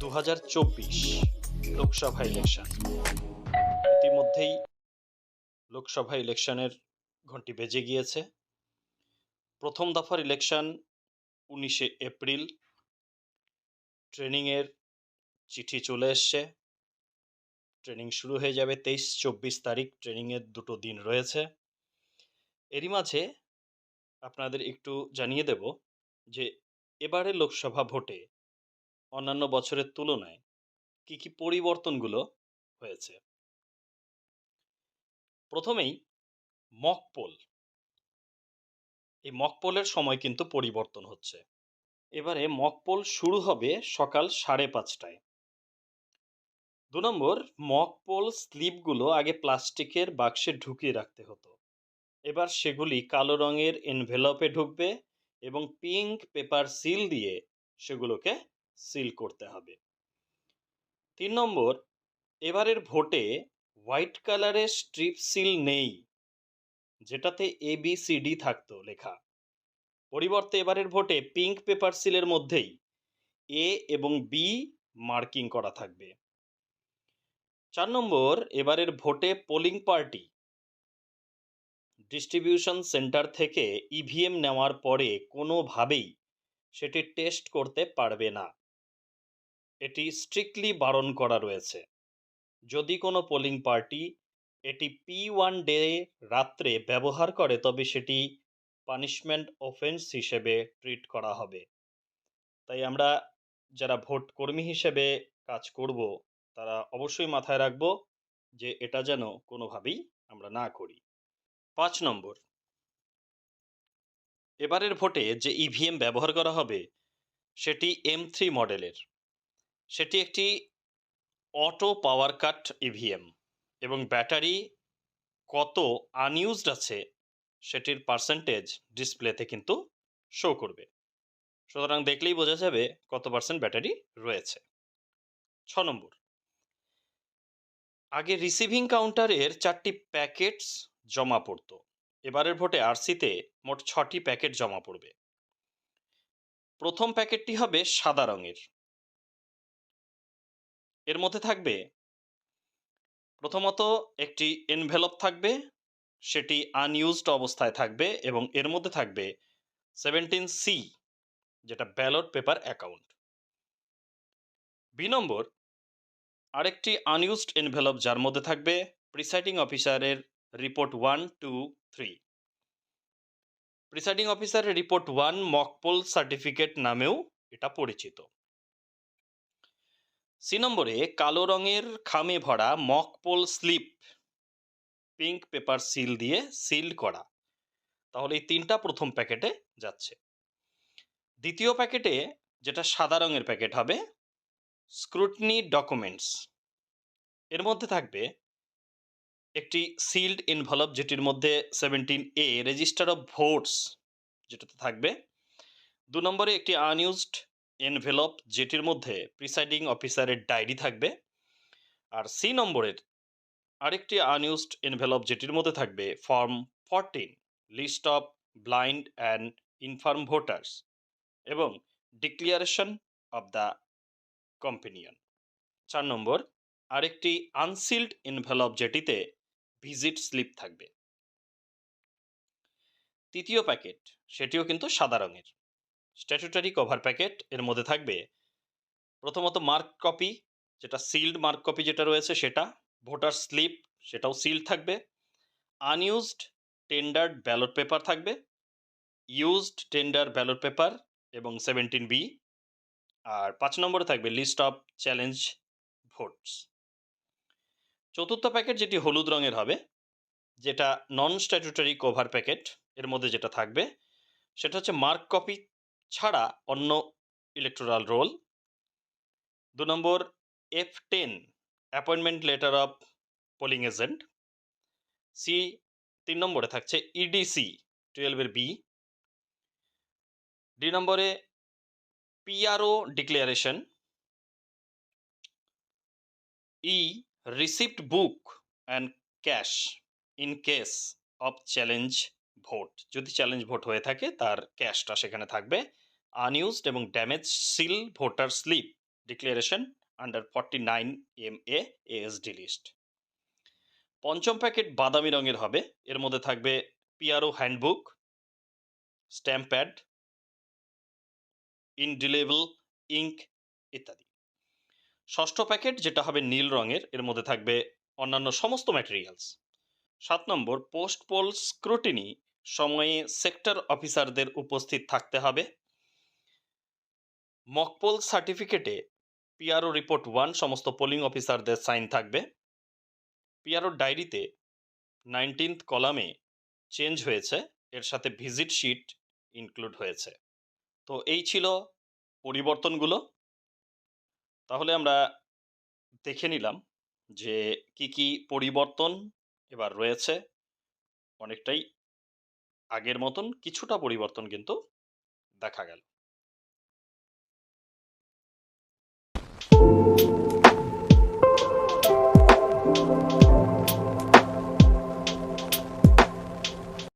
দু হাজার চব্বিশ লোকসভা ইলেকশন। ইতিমধ্যেই লোকসভা ইলেকশনের ঘন্টি বেজে গিয়েছে। প্রথম দফার ইলেকশন উনিশে এপ্রিল। ট্রেনিংয়ের চিঠি চলে এসছে। ট্রেনিং শুরু হয়ে যাবে তেইশ চব্বিশ তারিখ। ট্রেনিংয়ের দুটো দিন রয়েছে। এরই মাঝে আপনাদের একটু জানিয়ে দেব যে এবারে লোকসভা ভোটে অন্যান্য বছরের তুলনায় কি কি পরিবর্তনগুলো হয়েছে? প্রথমেই মকপোল এই মকপোলের সময় কিন্তু পরিবর্তন হচ্ছে। এবারে মকপোল শুরু হবে সকাল সাড়ে পাঁচটায়। দু নম্বর মকপোল স্লিপগুলো আগে প্লাস্টিকের বাক্সে ঢুকিয়ে রাখতে হতো। এবার সেগুলি কালো রঙের এনভেলপে ঢুকবে এবং পিঙ্ক পেপার সিল দিয়ে সেগুলোকে সিল করতে হবে। তিন নম্বর, এবারের ভোটে হোয়াইট কালারের স্ট্রিপ সিল নেই, যেটাতে এ বি সি ডি থাকতো লেখা। পরিবর্তে এবারের ভোটে পিঙ্ক পেপার সিলের মধ্যেই এ এবং বি মার্কিং করা থাকবে। চার নম্বর, এবারের ভোটে পোলিং পার্টি ডিস্ট্রিবিউশন সেন্টার থেকে ইভিএম নেওয়ার পরে কোনোভাবেই সেটি টেস্ট করতে পারবে না। এটি স্ট্রিক্টলি বারণ করা রয়েছে। যদি কোনো পোলিং পার্টি এটি পি ওয়ান ডে রাত্রে ব্যবহার করে, তবে সেটি পানিশমেন্ট অফেন্স হিসেবে ট্রিট করা হবে। তাই আমরা যারা ভোট কর্মী হিসেবে কাজ করব, তারা অবশ্যই মাথায় রাখব যে এটা যেন কোনোভাবেই আমরা না করি। পাঁচ নম্বর। এবারের ভোটে যে ইভিএম ব্যবহার করা হবে, সেটি এম থ্রি মডেলের। সেটি একটি অটো পাওয়ার কাট ইভিএম এবং ব্যাটারি কত আনইউজড আছে সেটির পার্সেন্টেজ ডিসপ্লেতে কিন্তু শো করবে। সুতরাং দেখলেই বোঝা যাবে কত পার্সেন্ট ব্যাটারি রয়েছে। ছ নম্বর। আগে রিসিভিং কাউন্টারের চারটি প্যাকেটস জমা পড়তো। এবারের ভোটে আরসিতে মোট ছটি প্যাকেট জমা পড়বে। প্রথম প্যাকেটটি হবে সাদা রঙের। এর মধ্যে থাকবে প্রথমত একটি এনভেলপ থাকবে, সেটি আনইউজড অবস্থায় থাকবে এবং এর মধ্যে থাকবে সেভেন্টিন সি যেটা ব্যালট পেপার অ্যাকাউন্ট বি নম্বর, আরেকটি আনইউজড এনভেলপ যার মধ্যে থাকবে প্রিসাইডিং অফিসারের report one two three presiding অফিসারের report one mock poll certificate নামেও এটা পরিচিত। সি নম্বরে কালো রঙের খামে ভরা mock poll slip pink paper seal দিয়ে সিল করা। তাহলে এই তিনটা প্রথম প্যাকেটে যাচ্ছে। দ্বিতীয় প্যাকেটে যেটা সাদা রঙের প্যাকেট হবে স্ক্রুটনি ডকুমেন্টস এর মধ্যে থাকবে একটি সিল্ড ইনভলভ যেটির মধ্যে seventeen A register of votes যেটাতে থাকবে। দু নম্বরে একটি আনইউজড এনভেলপ যেটির মধ্যে প্রিসাইডিং অফিসারের ডায়েরি থাকবে। আর সি নম্বরের আরেকটি আনইউজড এনভেলপ যেটির মধ্যে থাকবে form fourteen list of blind and infirm voters এবং ডিক্লিয়ারেশন অফ দ্য কম্পেনিয়ন চার নম্বর, আরেকটি আনসিল্ড এনভেলপ যেটিতে ভিজিট স্লিপ থাকবে। তৃতীয় প্যাকেট, সেটিও কিন্তু সাদা রঙের। স্ট্যাচুটারি কভার প্যাকেট, এর মধ্যে থাকবে প্রথমত মার্ক কপি, যেটা সিল্ড মার্ক কপি যেটা রয়েছে সেটা, ভোটার স্লিপ, সেটাও সিল্ড থাকবে। আনইউজড টেন্ডার্ড ব্যালট পেপার থাকবে, ইউজড টেন্ডার ব্যালট পেপার এবং সেভেন্টিন বি, আর পাঁচ নম্বরে থাকবে লিস্ট অফ চ্যালেঞ্জ ভোটস। চতুর্থ প্যাকেট যেটি হলুদ রঙের হবে, যেটা নন স্ট্যাটুটারি কভার প্যাকেট এর মধ্যে যেটা থাকবে, সেটা হচ্ছে মার্ক কপি ছাড়া অন্য ইলেকট্রাল রোল দু নম্বর F ten appointment letter of polling agent C তিন নম্বরে থাকছে ইডিসি টুয়েলভের বি ডি নম্বরে PRO declaration E receipt book and cash in case of challenge vote যদি চ্যালেঞ্জ ভোট হয়ে থাকে, তার ক্যাশটা সেখানে থাকবে। আনইউজড এবং damage seal voter slip declaration under forty nine M A ASD list পঞ্চম প্যাকেট বাদামি রঙের হবে। এর মধ্যে থাকবে PRO handbook stamp pad indelible ink ইত্যাদি। ষষ্ঠ প্যাকেট, যেটা হবে নীল রঙের, এর মধ্যে থাকবে অন্যান্য সমস্ত ম্যাটেরিয়ালস সাত নম্বর পোস্ট পোল স্ক্রুটিনি সময়ে সেক্টর অফিসারদের উপস্থিত থাকতে হবে। মকপোল সার্টিফিকেটে পিআরও রিপোর্ট ওয়ান সমস্ত পোলিং অফিসারদের সাইন থাকবে। পিআরও ডায়েরিতে নাইনটিন্থ কলামে চেঞ্জ হয়েছে, এর সাথে ভিজিট শিট ইনক্লুড হয়েছে। তো এই ছিল পরিবর্তনগুলো। তাহলে আমরা দেখে নিলাম যে কি কি পরিবর্তন এবার রয়েছে। অনেকটাই আগের মতন কিছুটা পরিবর্তন কিন্তু দেখা গেল।